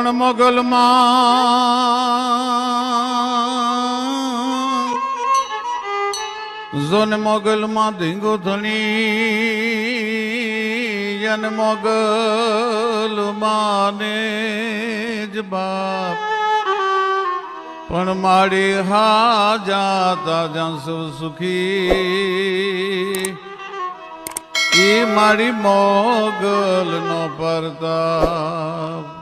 પણ મોગલમાં જોન મોગલમાં ધીંગો ધણી, યન મોગલ માને જ બાપ. પણ માડી હા જાતા જ્યાં સૌ સુખી એ મારી મોગલ નો પરતાપ.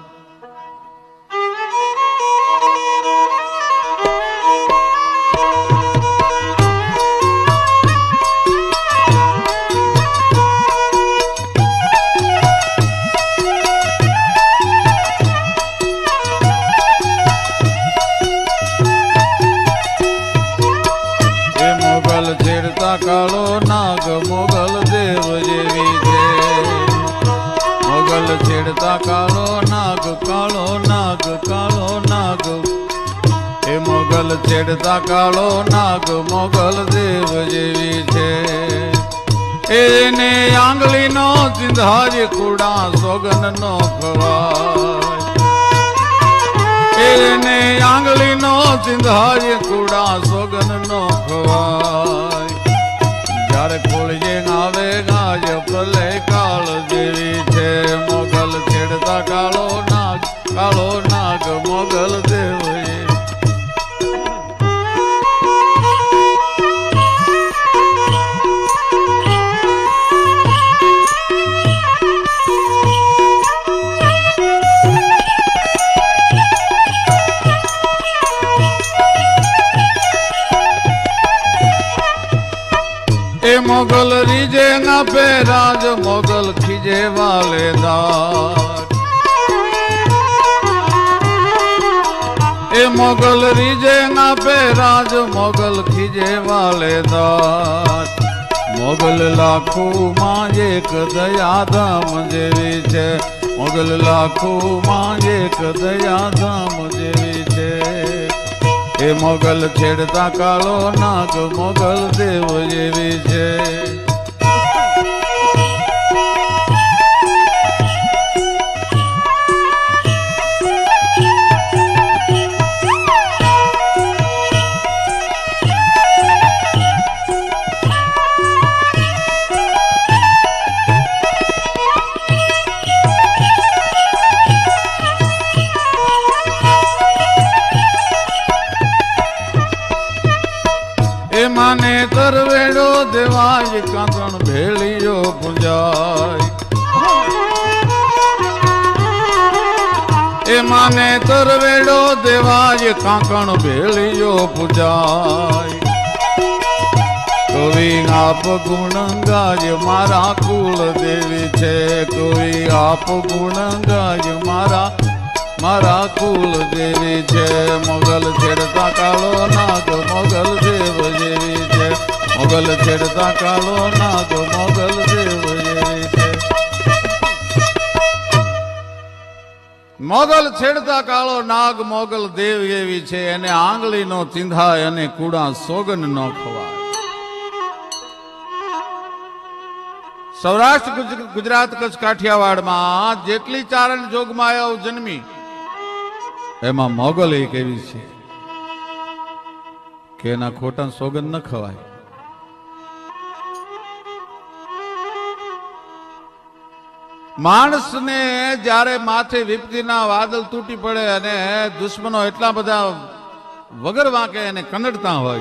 છેડતા કાળો નાગ મોગલ દેવ જેવી છે. એને આંગળીનો ચિંધાજ કુડા સોગન નો ખવાય. એને આંગળીનો ચિંધાય કુડા સોગન નો ખવાય. જ્યારે કોળજે આવે ગાય પ્રલય કાળ જેવી છે. મોગલ છેડતા કાળો નાગ કાળો નાગ મોગલ મોગલ રીજે ના પે રાજ મોગલ ખીજે વાલે દાર એ મોગલ રીજે ના પે રાજ મોગલ ખીજે વાલે દાર મોગલ લાખો માં એક દયાધામ જેવી છે. મોગલ લાખો માં એક દયાધામ જેવી છે. એ મોગલ છેડતા કાળો નાગ મોગલ દેવ જેવી છે. કાંકણ ભેળીયો પૂજાય. કોઈ આપ ગુણ ગાય મારા કુળ દેવી છે. કોઈ આપ ગુણ ગાય મારા મારા કુલ દેવી છે. મોગલ છેડતા કાળો નાગ, મોગલ દેવ જેવી છે. મોગલ છેડતા કાળો નાગ, મોગલ દેવ મોગલ છેડતા કાળો નાગ મોગલ દેવ એવી છે. એને આંગળીનો ચિંધાય અને કુડા સોગન નો ખવાય. સૌરાષ્ટ્ર ગુજરાત કચ્છ કાઠિયાવાડમાં જેટલી ચારણ જોગમાયાઓ જન્મી, એમાં મોગલ એક એવી છે કે એના ખોટા સોગન ન ખવાય. માણસને જ્યારે માથે વિપત્તિના વાદળ તૂટી પડે અને દુશ્મનો એટલા બધા વગર વાંકે એને કનડતા હોય.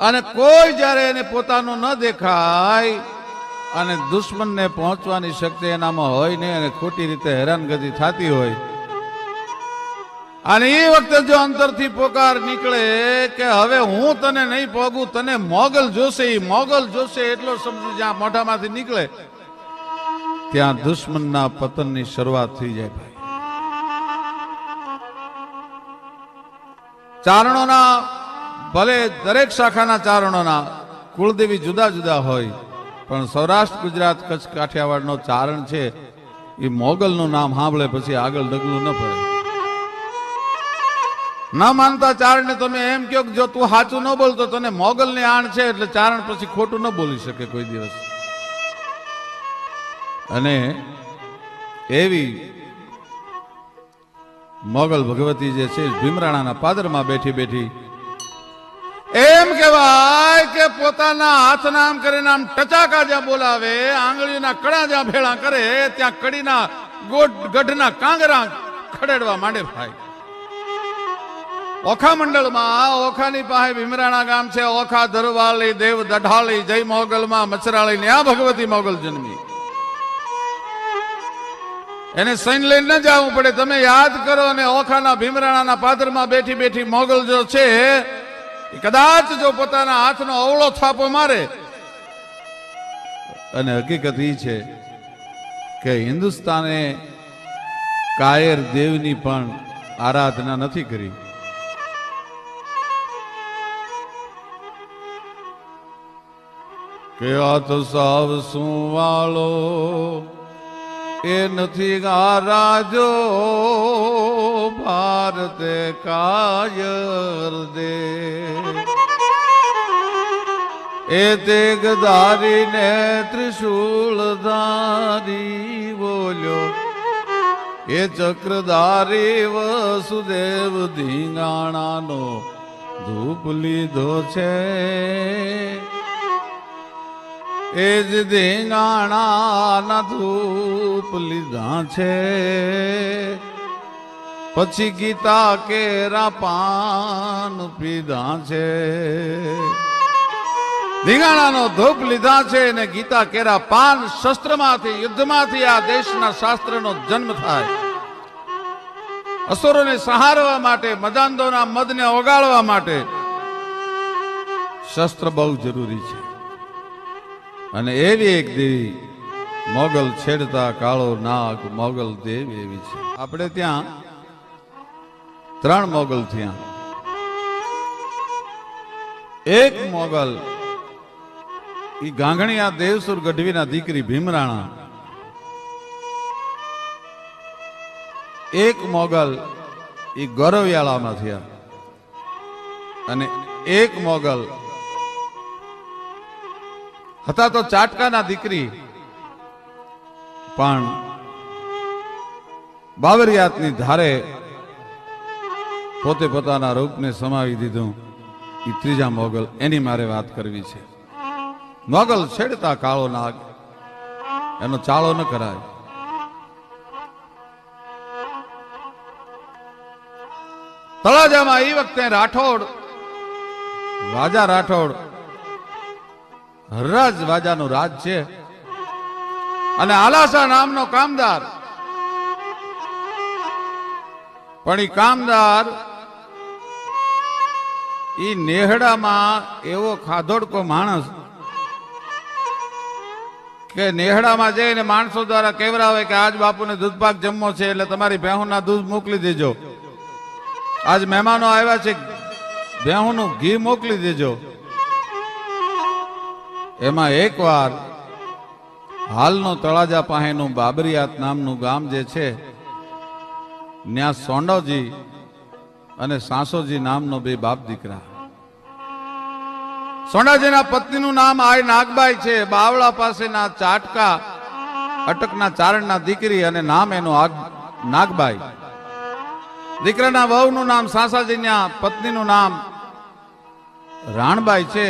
અને કોઈ જ્યારે એને પોતાનું ન દેખાય અને દુશ્મનને પહોંચવાની શક્તિ એનામાં હોય નહીં અને ખોટી રીતે હેરાનગતિ થતી હોય. અને એ વખતે જો અંતરથી પોકાર નીકળે કે હવે હું તને નહીં પોગું તને મોગલ જોશે મોગલ જોશે એટલો શબ્દ જ્યાં મોઢામાંથી નીકળે ત્યાં દુશ્મનના પતનની શરૂઆત થઈ જાય ભાઈ. ચારણોના, ભલે દરેક શાખાના ચારણોના કુળદેવી જુદા જુદા હોય, પણ સૌરાષ્ટ્ર, ગુજરાત, કચ્છ, કાઠિયાવાડનો ચારણ છે, એ મોગલનું નામ સાંભળે પછી આગળ ડગલું ન પડે. ન માનતા ચારણને તમે એમ કહો જો તું સાચું ન બોલતો, તને મોગલની આણ છે, એટલે ચારણ પછી ખોટું ન બોલી શકે કોઈ દિવસ. અને એવી મોગલ ભગવતી જે છે, ભીમરાણાના પાદરમાં બેઠી બેઠી એમ કહેવાય કે પોતાના હાથના આમ કરીને આમ ટચાકા જ્યાં બોલાવે, આંગળીના કડા જ્યાં ભેળા કરે, ત્યાં કડીના ગોટ ગઢના કાંગરા ખડેડવા માંડે ભાઈ. ઓખા મંડળમાં, ઓખાની પાસે ભીમરાણા ગામ છે, ઓખા ધરવાલી દેવ દઢાલી જય મોગલમાં મચરાળી ને આ ભગવતી મોગલ જન્મી. એને સૈન લઈને ન જવું પડે. તમે યાદ કરો અને ઓખાના ભીમરાણાના પાદરમાં બેઠી બેઠી મોગલ જો છે કદાચ જો પોતાના હાથનો અવળો થાપો મારે. અને હકીકત એ છે કે હિન્દુસ્તાને કાયર દેવની પણ આરાધના નથી કરી. કે આ તો સાવ શું વાળો એ નથી ગારાજો, ભારતે કાયર દે. એ તે ગદારીને ત્રિશૂળ ધારી બોલ્યો. એ ચક્રધારી વસુદેવ ધીંગાણાનો ધૂપ લીધો છે. એ જ ધૂપ લીધા છે. પછી ગીતા કેરા પાન પીધા છે. ધીંગાણાનો ધૂપ લીધા છે અને ગીતા કેરા પાન શસ્ત્રમાંથી, યુદ્ધમાંથી આ દેશના શાસ્ત્રનો જન્મ થાય. અસુરોને સહારવા માટે, મદાંદોના મદને ઓગાળવા માટે શસ્ત્ર બહુ જરૂરી છે. અને એવી એક દેવી, મોગલ છેડતા કાળો નાગ મોગલ દેવ એવી છે. આપણે ત્યાં ત્રણ મોગલ થયા. એક મોગલ એ ગાંગણીયા દેવસુર ગઢવીના દીકરી ભીમરાણા. એક મોગલ એ ગૌરવયાળામાં થયા. અને એક મોગલ હતા તો ચાટકાના દીકરી. પણ બાવરિયાતની ધારે પોતે પોતાના રૂપને સમાવી દીધું. એ ત્રીજા મોગલ, એની મારે વાત કરવી છે. મોગલ છેડતા કાળો નાગ. એનો ચાળો ન કરાય. તળાજામાં એ વખતે રાઠોડ, રાજા રાઠોડ હરરાજ રાજાનું રાજ છે. અને આલાસા નામનો કામદાર. પણ એ કામદાર એ નેહડામાં એવો ખાધોડકો માણસ કે નેહડામાં જઈને માણસો દ્વારા કેવરાવે કે આજ બાપુને દૂધપાક જમવો છે એટલે તમારી ભેહુના દૂધ મોકલી દેજો. આજ મહેમાનો આવ્યા છે, ભેહુનું ઘી મોકલી દેજો. એમાં એકવાર હાલનો તળાજા પાસેનું બાબરિયાત નામનું ગામ જે છે ત્યાં સોંડોજી અને સાસોજી નામનો બે બાપ દીકરા. સોંડાજીના પત્નીનું નામ આય નાગબાઈ છે. બાવળા પાસેના ચાટકા, અટકના ચારણના દીકરી અને નામ એનું નાગબાઈ. દીકરાના વહુનું નામ સાસાજીના પત્નીનું નામ રાણબાઈ છે.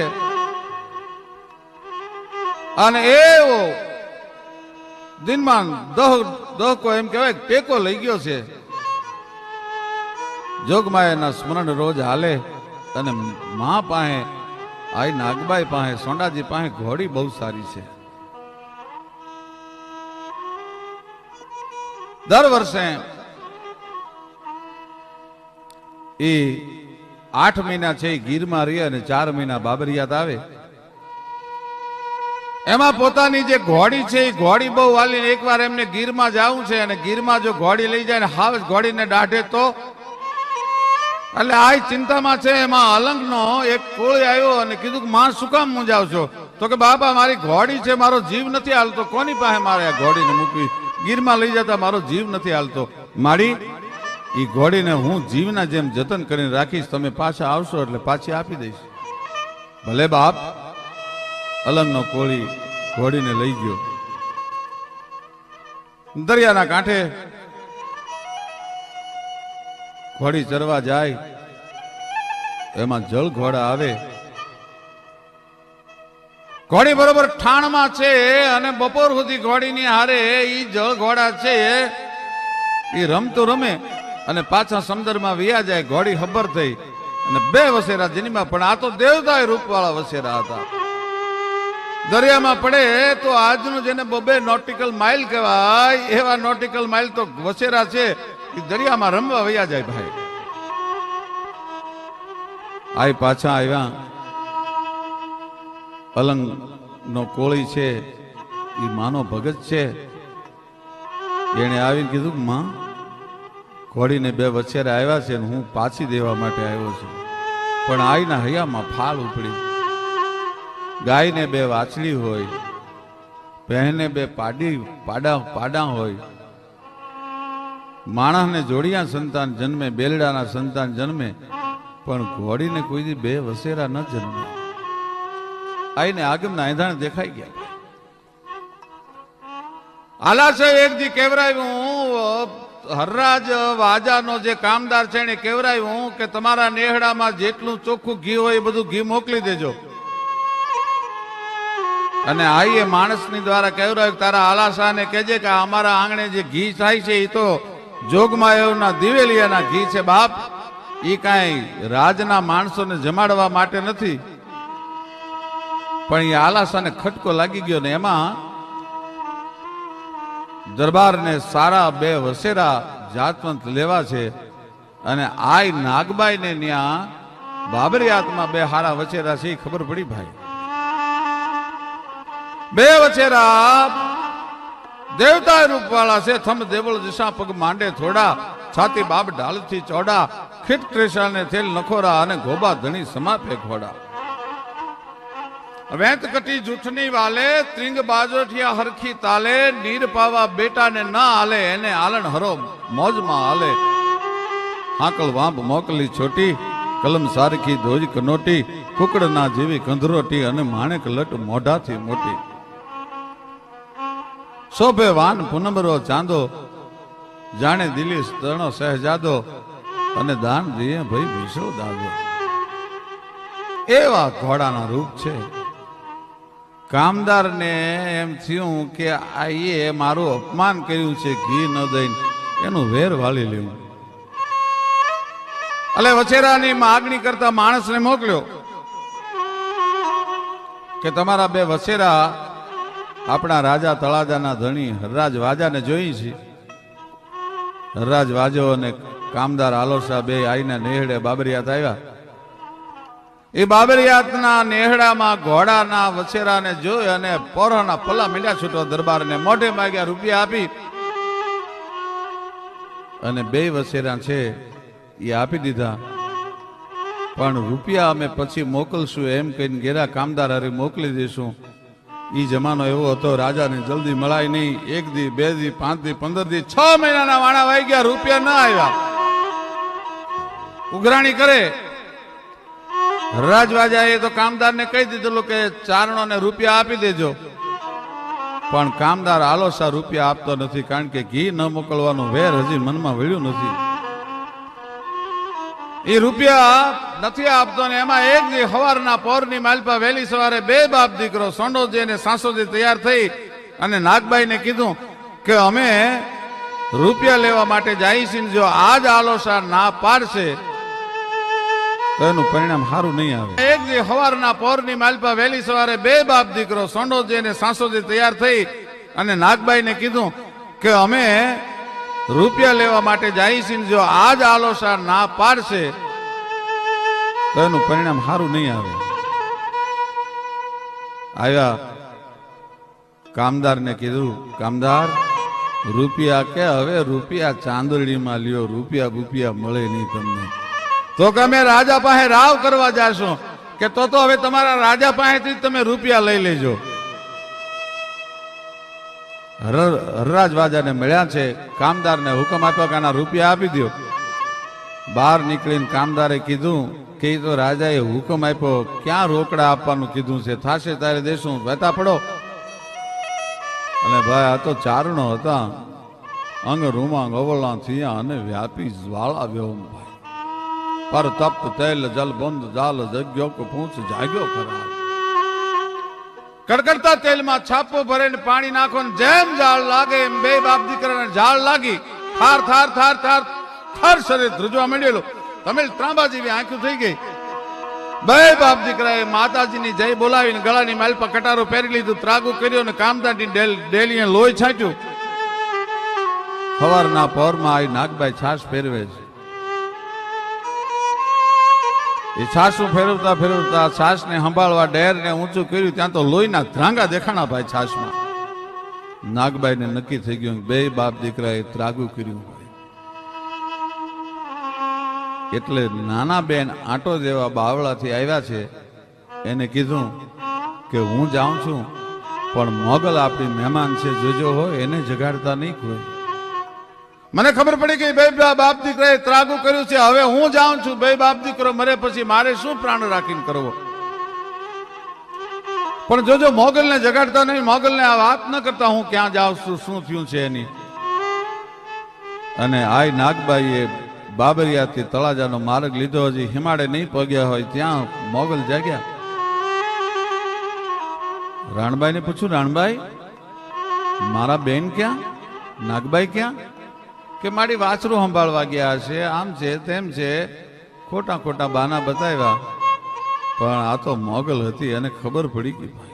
અને એવો દિનમાં દહ, દહકો એમ કહેવાય ટેકો લઈ ગયો છે. જોગમાયાના સ્મરણ રોજ હાલે અને મા પાસે, આઈ નાગબાઈ પાસે, સોંડાજી પાસે ઘોડી બહુ સારી છે. દર વર્ષે એ આઠ મહિના છે એ ગીરમાં રહે અને ચાર મહિના બાબરિયાત આવે. એમાં પોતાની જે ઘોડી છે, એ ઘોડી બહુ વાલીને એકવાર એમને ગીરમાં જવું છે અને ગીરમાં જો ઘોડી લઈ જાય ને હાવ ઘોડીને દાઢે તો. એટલે આ ચિંતામાં છે, એમાં અલંગનો એક કોળી આવ્યો અને કીધું કે માં શું કામ મુંજાવ છો તો કે બાપા મારી ઘોડી છે, મારો જીવ નથી હાલતો. કોની પાસે મારે આ ઘોડીને મૂકવી? ગીરમાં લઈ જતા મારો જીવ નથી હાલતો. મારી એ ઘોડીને હું જીવના જેમ જતન કરીને રાખીશ, તમે પાછા આવશો એટલે પાછી આપી દઈશ. ભલે બાપ અલંગનો કોળી ઘોડીને લઈ ગયો. દરિયાના કાંઠે ઘોડી ચરવા જાય, એમાં જળ ઘોડા આવે. ઘોડી બરોબર ઠાણમાં છે અને બપોર સુધી ઘોડીની હારે એ જળ ઘોડા છે. એ રમતો રમે અને પાછા સમુદ્રમાં વિયા જાય. ઘોડી ખબર થઈ અને બે વસેરા જેનીમાં, પણ આ તો દેવતા રૂપવાળા વસેરા હતા. દરિયામાં પડે તો આજનું જેને બબે નોટિકલ માઇલ કહેવાય, એવા નોટિકલ માઇલ તો વસેરા છે દરિયામાં રમવા વયા જાય ભાઈ. આય પાછા આવ્યા. પલંગ નો કોળી છે, એ માનો ભગત છે. એને આવીને કીધું માં, ઘોડીને બે વછેરા આવ્યા છે હું પાછી દેવા માટે આવ્યો છું. પણ આઈના હૈયામાં ફાલ ઉપડી. ગાયને બે વાછડી હોય બહેને બે પાડી, પાડા પાડા હોય. માણસને જોડિયા સંતાન જન્મે, બેલડાના સંતાન જન્મે, પણ ઘોડીને કોઈ બે વસેરા ન જન્મે. આઈને આગમના આંધાણ દેખાઈ ગયા. આલા સાહેબ એક દી કેવરાયું, હું હરરાજ વાજાનો જે કામદાર છે એને કેવરાયું કે તમારા નેહડામાં જેટલું ચોખ્ખું ઘી હોય એ બધું ઘી મોકલી દેજો. અને આઈએ માણસની દ્વારા કહેવરાયું તારા આલાશાને કહેજે કે અમારા આંગણે જે ઘી થાય છે એ તો જોગમાયોના દિવેલિયાના ઘી છે બાપ. એ કાંઈ રાજના માણસોને જમાડવા માટે નથી. પણ એ આલાસાને ખટકો લાગી ગયો ને એમાં દરબારને સારા બે વસેરા જાતવંત લેવા છે અને આય નાગબાઈને ત્યાં બાબરી આત્મા બે હારા વચેરા છે એ ખબર પડી ભાઈ. બે વચેરા દેવતા રૂપવાળા છે, થમ દેવળ દિશા પગ માંડે થોડા, છાતી બાબ ઢાલથી ચોડા, ખીટ ત્રેસાને થેલ નખોરા અને ગોબા ધણી સમાપે ખોડા વેંત કટી જૂઠની વાલે, ત્રિંગ બાજોઠિયા હરખી તાલે, નીર પાવા બેટાને ના હાલે એને આલણ હરો મોજમાં હાલે હાકલ વાંપ મોકલી છોટી, કલમ સારખી ધોજ કનોટી, કુકડના જેવી કંધરોટી અને માણેક લટ મોઢાથી મોટી. શોભે વાન પુનમરો ચાંદો, જાણે દિલી સ્તરણો સહેજાદો, અને દાન દિયે ભાઈ વિશો દાદો. એવા ઘોડાના રૂપ છે. કામદારને એમ થયું કે આ મારું અપમાન કર્યું છે, ઘી ન દઈને. એનું વેર વાળી લેવું. એટલે વછેરાની માગણી કરતા માણસને મોકલ્યો કે તમારા બે વછેરા આપણા રાજા તળાજાના ધણી હરરાજ વાજાને જોઈ છે. હરરાજ વાજો અને કામદાર આલોસા બે આઈને નેહડે બાબરિયાત આવ્યા એ બાબરિયાતના નેહડામાં ઘોડાના વછેરાને જોઈ અને પોરાના પલ્લા મીંડા છૂટો દરબારને મોઢે માગ્યા રૂપિયા આપી. અને બે વછેરા છે એ આપી દીધા. પણ રૂપિયા અમે પછી મોકલશું એમ કહીને ઘેરા કામદાર હરી મોકલી દઈશું ઈ જમાનો એવો હતો, રાજાને જલ્દી મળાય નહીં. એક દી, બે દી, પાંચ દી, પંદર દી, છ મહિનાના વાણા વાઈ ગયા, રૂપિયા ના આવ્યા. ઉઘરાણી કરે. રાજવાજાએ તો કામદારને કહી દીધેલું કે ચારણો ને રૂપિયા આપી દેજો. પણ કામદાર આલોસા રૂપિયા આપતો નથી, કારણ કે ઘી ન મોકલવાનું વેર હજી મનમાં વળ્યું નથી. એ રૂપિયા નથી આપતો ને એમાં એક દી સવારના પોરની માલપા વહેલી સવારે બે બાપ દીકરો, સોંડોજી અને સાસોજી તૈયાર થઈ અને નાગબાઈને કીધું કે અમે રૂપિયા લેવા માટે જાય ને જો આજ આલોસા ના પાડશે, તો એનું પરિણામ સારું નહીં આવે. એક દી સવારના પોરની માલપા વહેલી સવારે બે બાપ દીકરો, સોંડોજી અને સાસોજી તૈયાર થઈ અને નાગબાઈને કીધું કે અમે રૂપિયા લેવા માટે જાય છે ને જો આલોસા ના પાડશે, તો એનું પરિણામ સારું નહીં આવે. આવ્યા કામદારને કીધું, કામદાર, રૂપિયા કે હવે રૂપિયા ચાંદડીમાં લ્યો, રૂપિયા રૂપિયા મળે નહીં તમને. તો કે અમે રાજા પાસે રાવ કરવા જાશો, કે તો તો હવે તમારા રાજા પાસેથી જ તમે રૂપિયા લઈ લેજો. હરરાજ વાજાને મળ્યા છે, કામદારને હુકમ આપ્યો કે આના રૂપિયા આપી દો બહાર નીકળીને કામદારે કીધું કે તો રાજાએ હુકમ આપ્યો, ક્યાં રોકડા આપવાનું કીધું છે? થાશે તારે દેશું વહેતા પડો. અને ભાઈ, આ તો ચારણો હતા. અંગ રૂમાંગ અવળા થયા અને વ્યાપી જ્વાળા આવ્યો ભાઈ. પર તપ્ત તેલ જલ બંધ, જાલ જગ્યો પૂંછ જાગ્યો ખરા. કડકડતા તેલમાં છાપો ભરીને પાણી નાખો ને જેમ ઝાડ લાગે એમ બે બાપ દીકરાને ઝાડ લાગી. થાર થાર થાર થાર. થાર શરીર ધ્રુજવા માંડેલું. તમિલ ત્રાંબા જેવી આંખું થઈ ગઈ. બે બાપ દીકરાએ માતાજીની જય બોલાવીને ગળાની માલ પર કટારો પહેરી લીધું, ત્રાગુ કર્યો ને કામદાની ડેલીએ લોહી છાંટ્યું. સવારના પહોરમાં આવી નાગભાઈ છાશ પહેરવે છે. એ છાશું ફેરવતા ફેરવતા છાશને સંભાળવા ડેરને ઊંચું કર્યું, ત્યાં તો લોહીના ધ્રાંગા દેખાણા ભાઈ છાસમાં. નાગબાઈને નક્કી થઈ ગયું બે બાપ દીકરાએ ત્રાગુ કર્યું એટલે નાના બેન આંટો જેવા બાવળાથી આવ્યા છે, એને કીધું કે હું જાઉં છું, પણ મોગલ આપણી મહેમાન છે જોજો હોય એને જગાડતા નહીં કોઈ. મને ખબર પડી કે બા- બાપ દીકરાએ ત્રાગુ કર્યું છે. હવે હું જાઉં છું. બે બાપ દીકરો મરે પછી મારે શું પ્રાણ રાખીને કરવો? પણ જોજો, મોગલને જગાડતા નહીં. મોગલને આ વાત ન કરતા હું ક્યાં જાઉં છું? શું થયું છે એની? અને આય નાગબાઈએ બાબરિયાથી તળાજાનો માર્ગ લીધો. હજી હિમાડે નહીં પગ્યા હોય. ત્યાં મોગલ જાગ્યા. રાણબાઈને પૂછ્યું, રાણબાઈ, મારા બેન ક્યાં? નાગબાઈ ક્યાં? કે મારી વાછરું સંભાળવા ગયા છે, આમ છે, તેમ છે, ખોટા ખોટા બાના બતાવ્યા. પણ આ તો મોગલ હતી અને ખબર પડી ગઈ ભાઈ.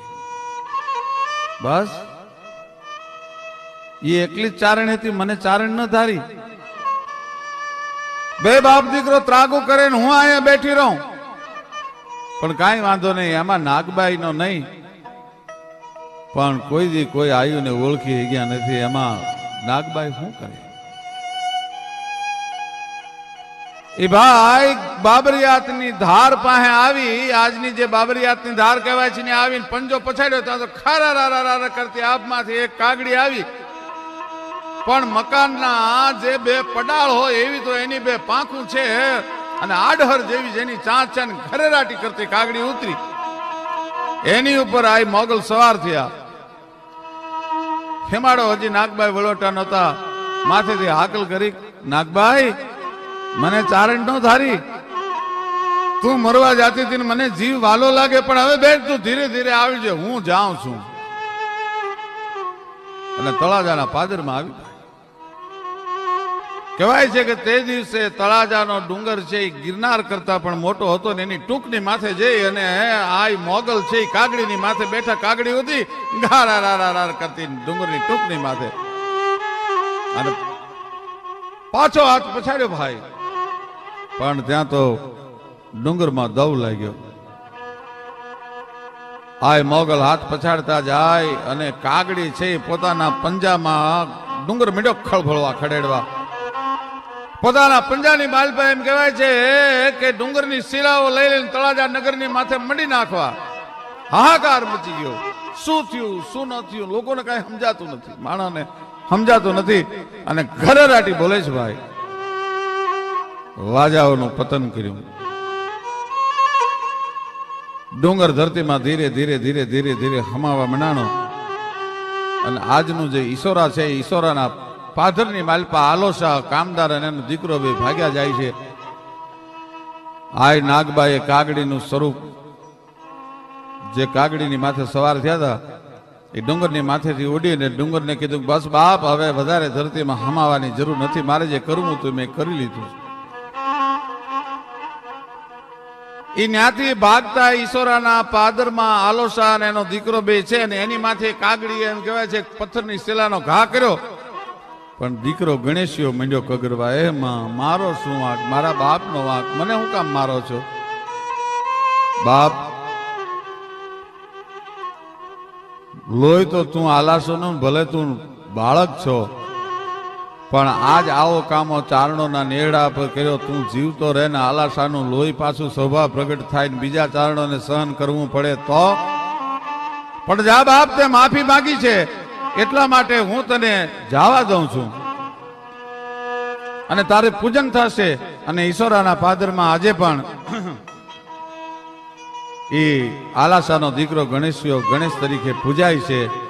બસ. એ એકલી જ ચારણ હતી, મને ચારણ ન ધારી. બે બાપ દીકરો ત્રાગુ કરે ને હું અહીંયા બેઠી રહું. પણ કાંઈ વાંધો નહીં એમાં નાગબાઈ નો નહીં. પણ કોઈ દી કોઈ આવ્યું ને ઓળખી ગયા નથી, એમાં નાગબાઈ શું કરે? એ ભાઈ, બાબરિયાતની ધાર પાસે આવી, આજની જે બાબરિયાતની ધાર કહેવાય છે ને આવીને પંજો પછાડ્યો, ત્યાં તો ખારા રારા રારા કરતી આપમાંથી એક કાગડી આવી. પણ મકાનના જે બે પડાળ હોય, એવી તો એની બે પાંખું છે, અને આડહર જેવી જેની ચાંચ છે ઘરેરાટી કરતી કાગડી ઉતરી. એની ઉપર આ મોગલ સવાર થયા. ખેમાડો હજી નાગબાઈ વલોટા નહોતા. માથેથી હાકલ કરી, નાગબાઈ મને ચારણ નો ધારી. તું મરવા જાતી હતી મને જીવ વાલો લાગે, પણ હવે બેઠ તું, ધીરે ધીરે આવજે હું જાઉં છું. અને તળાજાના પાદરમાં આવી કહેવાય છે કે તે દિવસે તળાજાનો ડુંગર છે એ ગિરનાર કરતા પણ મોટો હતો ને એની ટૂંકની માથે જઈ અને આ મોગલ છે એ કાગડીની માથે બેઠા કાગડી હતી ગારા રા રા કરતી ડુંગરની ટૂંકની માથે. અને પાછો હાથ પછાડ્યો ભાઈ. પણ ત્યાં તો ડુંગરમાં દવ લાગ્યો. આય મોગલ હાથ પછાડતા જાય અને કાગડી છે પોતાના પંજામાં ડુંગર મીડો ખળભળવા ખડેડવા. પોતાના પંજાની બાલપા એમ કહેવાય છે કે ડુંગરની શિલાઓ લઈ લઈને તળાજા નગરની માથે મડી નાખવા. હાહાકાર મચી ગયો. શું થયું? શું ન થયું? લોકોને કઈ સમજાતું નથી. માણસને સમજાતું નથી. અને ઘરે રાટી બોલે છે ભાઈ વાજાઓનું પતન કર્યું. ડુંગર ધરતીમાં ધીરે ધીરે ધીરે ધીરે ધીરે હમાવા મનાણો. અને આજનું જે ઈશોરા છે ઈશોરાના પાધરની માલપા આલોસા કામદાર અને એનો દીકરો બે ભાગ્યા જાય છે. આય નાગબાએ કાગડીનું સ્વરૂપ, જે કાગડીની માથે સવાર થયા હતા, એ ડુંગરની માથેથી ઉડીને ડુંગરને કીધું બસ બાપ, હવે વધારે ધરતીમાં હમાવાની જરૂર નથી, મારે જે કરવું હતું મેં કરી લીધું એ ન્યાથી ભાગતા ઈશ્વરાના પાદરમાં આલોસા અને એનો દીકરો બે છે અને એની માથે કાગડી એમ કહેવાય છે, પથ્થરની શિલાનો ઘા કર્યો. પણ દીકરો ગણેશિયો મંડ્યો કગરવા, એ માં, મારો શું વાંક? મારા બાપનો વાંક? મને હું કામ મારો છો? બાપ, લોહી તો તું આલાસો નું ભલે તું બાળક છો. પણ આજ આવો કામો ચારણોના નેડા પર કર્યો. તું જીવતો રહે ને આલાસાનું લોહી પાછું સ્વભાવ પ્રગટ થાય ને બીજા ચારણોને સહન કરવું પડે તો? પણ જા બાપ, તે માફી માંગી છે. એટલા માટે હું તને જવા દઉં છું. અને તારે પૂજન થશે અને ઈશ્વરાના પાદરમાં આજે પણ એ આલાસાનો દીકરો ગણેશ ગણેશ તરીકે પૂજાય છે.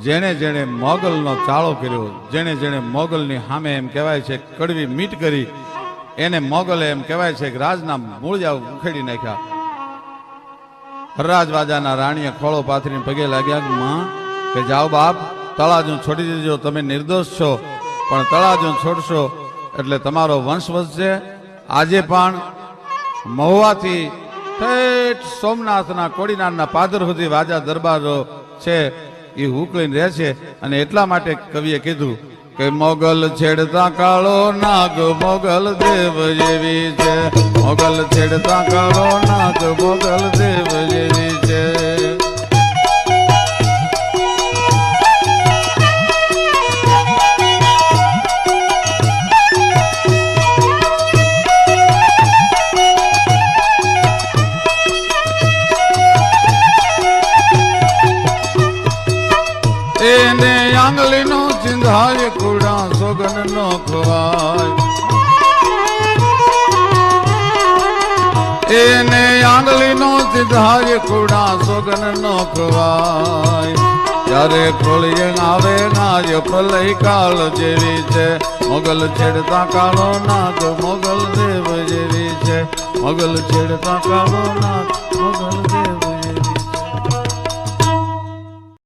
જેણે જેણે મોગલનો ચાળો કર્યો, જેણે જેણે મોગલની સામે એમ કહેવાય છે, કડવી મીટ કરી, એને મોગલે એમ કહેવાય છે કે રાજના મૂળજાઓ ઉખેડી નાખ્યા. હરરાજવાજાના રાણીએ ખોળો પાથરીને પગે લાગ્યા માં, કે જાઓ બાપ, તળાજુ છોડી દેજો, તમે નિર્દોષ છો, પણ તળાજુ છોડશો એટલે તમારો વંશ વધશે. આજે પણ મહુવાથી ઠેઠ સોમનાથના કોડીનારના પાદર સુધી વાજા દરબારો છે. એ હુકલીને રહે છે અને એટલા માટે કવિએ કીધું કે મોગલ છેડતા કાળો નાગ, મોગલ દેવ જેવી છે. મોગલ છેડતા કાળો નાગ, મોગલ દેવ જેવી છે. ચિંધાય કુડા સોગન નો ખવાય. ત્યારે ખોળીએ આવે નાય, પ્રલય કાળ જેવી છે. મોગલ છેડતા કાળો નાથ મોગલ દેવ જેવી છે. મોગલ છેડતા કાળો નાથ મોગલ દેવ